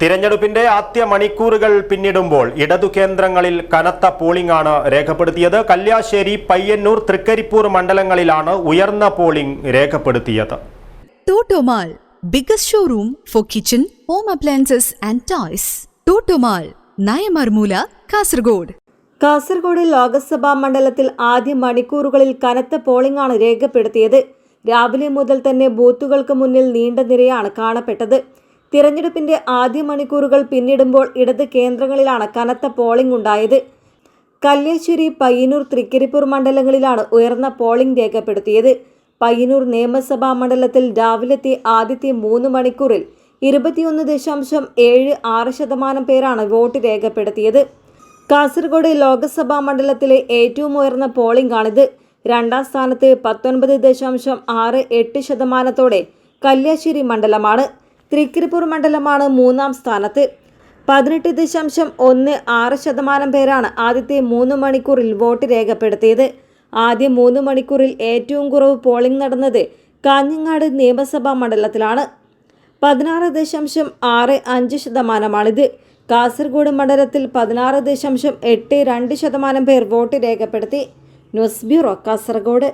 തിരഞ്ഞെടുപ്പിന്റെ ആദ്യ മണിക്കൂറുകൾ പിന്നിടുമ്പോൾ ഇടതു കേന്ദ്രങ്ങളിൽ കനത്ത പോളിംഗ് ആണ് രേഖപ്പെടുത്തിയത്. കല്യാശ്ശേരി പയ്യന്നൂർ തൃക്കരിപ്പൂർ മണ്ഡലങ്ങളിലാണ് ഉയർന്ന പോളിംഗ് രേഖപ്പെടുത്തിയത്. ടോട്ടോമാൾ biggest showroom for kitchen home appliances and toys ടോട്ടോമാൾ Nayamarmoola Kasaragod. Kasaragod ലോകസഭാ മണ്ഡലത്തിൽ ആദ്യ മണിക്കൂറുകളിൽ കനത്ത പോളിംഗ് ആണ് രേഖപ്പെടുത്തിയത്. രാവിലെ മുതൽ തന്നെ ബൂത്തുകൾക്ക് മുന്നിൽ നീണ്ട നിരയാണ് കാണപ്പെട്ടത്. തിരഞ്ഞെടുപ്പിന്റെ ആദ്യ മണിക്കൂറുകൾ പിന്നിടുമ്പോൾ ഇടത് കേന്ദ്രങ്ങളിലാണ് കനത്ത പോളിംഗ് ഉണ്ടായത്. കല്യാശ്ശേരി പയ്യന്നൂർ തൃക്കരിപ്പൂർ മണ്ഡലങ്ങളിലാണ് ഉയർന്ന പോളിംഗ് രേഖപ്പെടുത്തിയത്. പയ്യന്നൂർ നിയമസഭാ മണ്ഡലത്തിൽ രാവിലത്തെ ആദ്യത്തെ മൂന്ന് മണിക്കൂറിൽ ഇരുപത്തിയൊന്ന് ദശാംശം ഏഴ് ആറ് ശതമാനം പേരാണ് വോട്ട് രേഖപ്പെടുത്തിയത്. കാസർഗോഡ് ലോക്സഭാ മണ്ഡലത്തിലെ ഏറ്റവും ഉയർന്ന പോളിംഗ് ആണിത്. രണ്ടാം സ്ഥാനത്ത് പത്തൊൻപത് ദശാംശം ആറ് എട്ട് ശതമാനത്തോടെ കല്യാശ്ശേരി മണ്ഡലമാണ്. തൃക്കരിപ്പൂർ മണ്ഡലമാണ് മൂന്നാം സ്ഥാനത്ത്. പതിനെട്ട് ദശാംശം ഒന്ന് ആറ് ശതമാനം പേരാണ് ആദ്യത്തെ മൂന്ന് മണിക്കൂറിൽ വോട്ട് രേഖപ്പെടുത്തിയത്. ആദ്യ മൂന്ന് മണിക്കൂറിൽ ഏറ്റവും കുറവ് പോളിംഗ് നടന്നത് കാഞ്ഞങ്ങാട് നിയമസഭാ മണ്ഡലത്തിലാണ്. പതിനാറ് ദശാംശം ആറ് അഞ്ച് ശതമാനമാണിത്. കാസർഗോഡ് മണ്ഡലത്തിൽ പതിനാറ് ദശാംശം എട്ട് രണ്ട് ശതമാനം പേർ വോട്ട് രേഖപ്പെടുത്തി. News bureau Kasaragod.